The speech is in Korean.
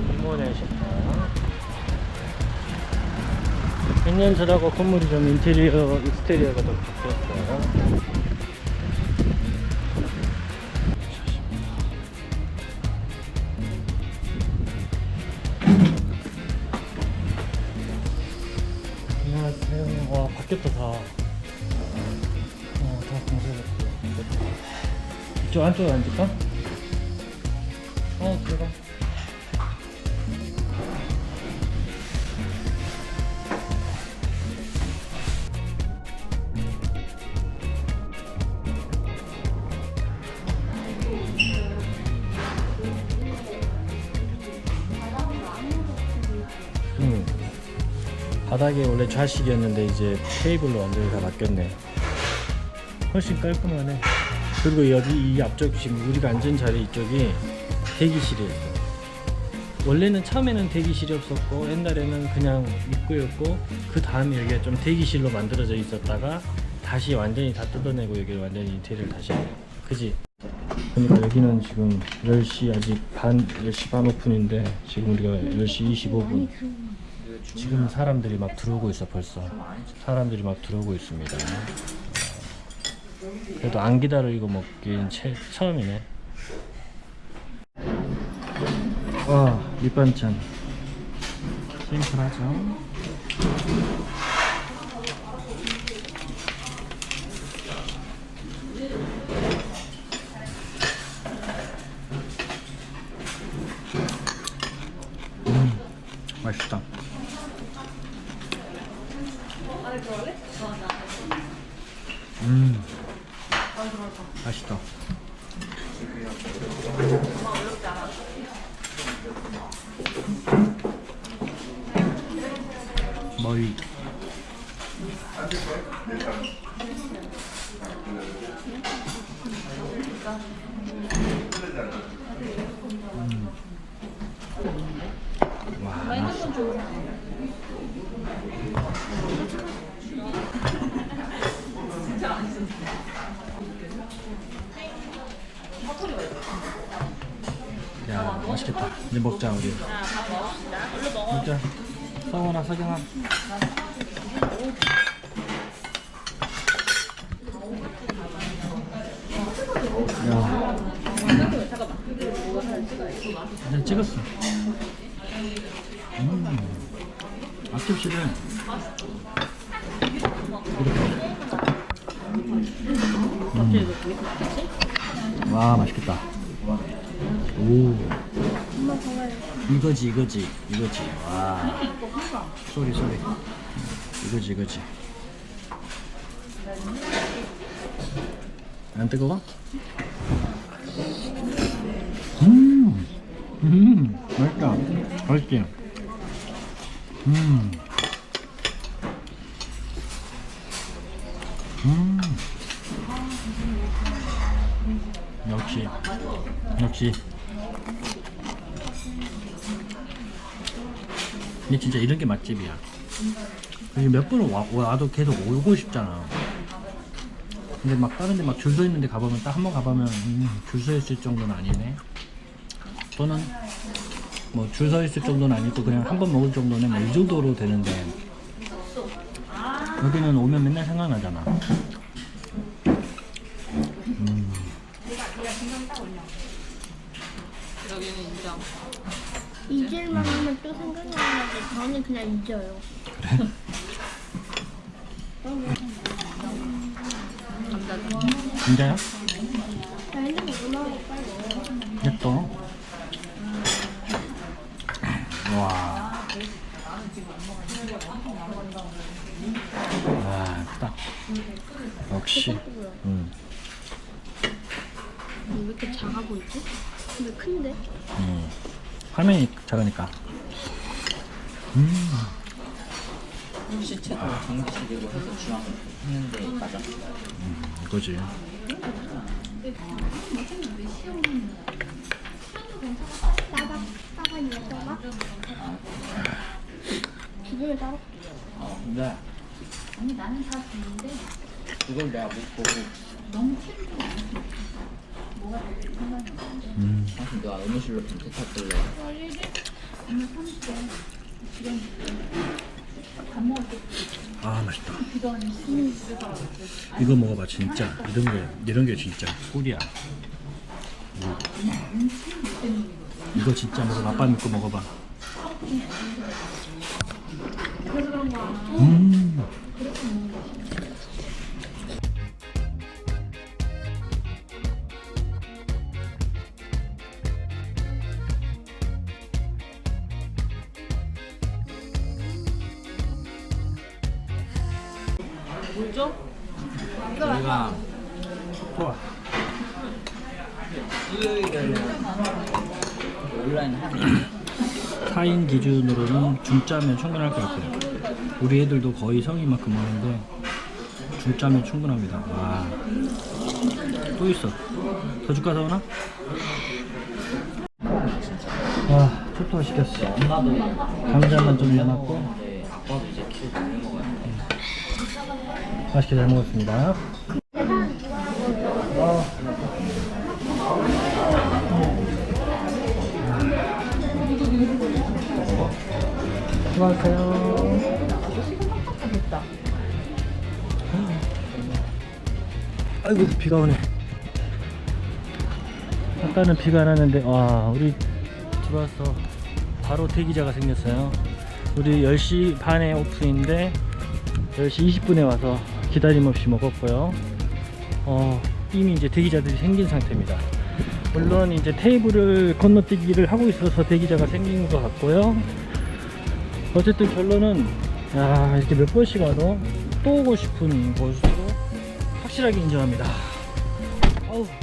이모네 식당. 몇년 전하고 건물이 좀 인테리어, 익스테리어가 좀 바뀌었어요. 안녕하세요. 와, 바뀌었다, 다. 어, 다 공사됐고. 이쪽 안쪽에 앉을까? 어, 들어가. 바닥에 원래 좌식이었는데 이제 테이블로 완전히 다 바뀌었네. 훨씬 깔끔하네. 그리고 여기 이 앞쪽 지금 우리가 앉은 자리 이쪽이 대기실이었어. 원래는 처음에는 대기실이 없었고 옛날에는 그냥 입구였고 그 다음에 여기가 좀 대기실로 만들어져 있었다가 다시 완전히 다 뜯어내고 여기를 완전히 인테리어를 다시 했네. 그지? 그러니까 여기는 지금 10시 아직 반 10시 반 오픈인데 지금 우리가 10시 25분 지금 사람들이 막 들어오고 있어 벌써. 사람들이 막 들어오고 있습니다. 그래도 안 기다리고 먹긴 채, 처음이네. 와 밑반찬. 심플하죠? 맛있다 음 맛있다. 머위 와 맛있어 이제 먹자 우리 먹자 성원아 석영아. 야. 그냥 찍었어. 음. 앞접시를 이렇게. 와 맛있겠다. 오 이거지 이거지 이거지. 와. 소리 소리. 이거지 이거지. 안 뜨거워? 음, 음, 맛있다. 맛있지? 음, 음, 역시, 역시. 근데 진짜 이런 게 맛집이야. 몇 번을 와, 와도 계속 오고 싶잖아. 근데 막 다른 데 막 줄 서 있는데 가보면 딱 한 번 가보면 음, 줄서 있을 정도는 아니네. 또는 뭐 줄 서 있을 정도는 아니고 그냥 한 번 먹을 정도는 뭐 이 정도로 되는데 여기는 오면 맨날 생각나잖아. 음, 여기는 인정. 잊을만 하면 또 생각나는데 저는 그냥 잊어요. 나 빨리 먹어. 냅둬. 와. 와, 크다. 역시. 음, 왜 이렇게 작아 보이지? 근데 큰데? 음. 화면이 작으니까. 음. 시체도 전기실이고 해서 중앙 했는데 맞아? 이거지. 기분을 따로? 어 근데 아니 나는 다 좋은데 그걸 내가 못 보고 너무 싫은 건 음. 내가 의무실로 변태 탔길래 오늘 30대 지금 밥 먹을 때아 맛있다 이거 먹어봐 진짜 이런 게 이런 게 진짜 꿀이야 음. 이거 진짜 먹어 아빠 믿고 먹어봐 음 저희가 좋아. 수요일에는 온라인 하는 4인 기준으로는 중짜면 충분할 것 같아요. 우리 애들도 거의 성인만큼 먹는데 중짜면 충분합니다. 와 또 있어. 더 줄까 서원아? 와 초토화 시켰어. 감자만 좀 넣어놨고 네, 아빠도 이제 키로 먹는 거예요. 맛있게 잘 먹었습니다. 어. 수고하세요. 아이고 비가 오네. 아까는 비가 안 왔는데 와 우리 들어와서 바로 대기자가 생겼어요. 우리 10시 반에 오픈인데 10시 20분에 와서 기다림 없이 먹었고요. 어, 이미 이제 대기자들이 생긴 상태입니다. 물론 이제 테이블을 건너뛰기를 하고 있어서 대기자가 생긴 것 같고요. 어쨌든 결론은 야 이렇게 몇 번씩 와도 또 오고 싶은 곳으로 확실하게 인정합니다. 먹습니다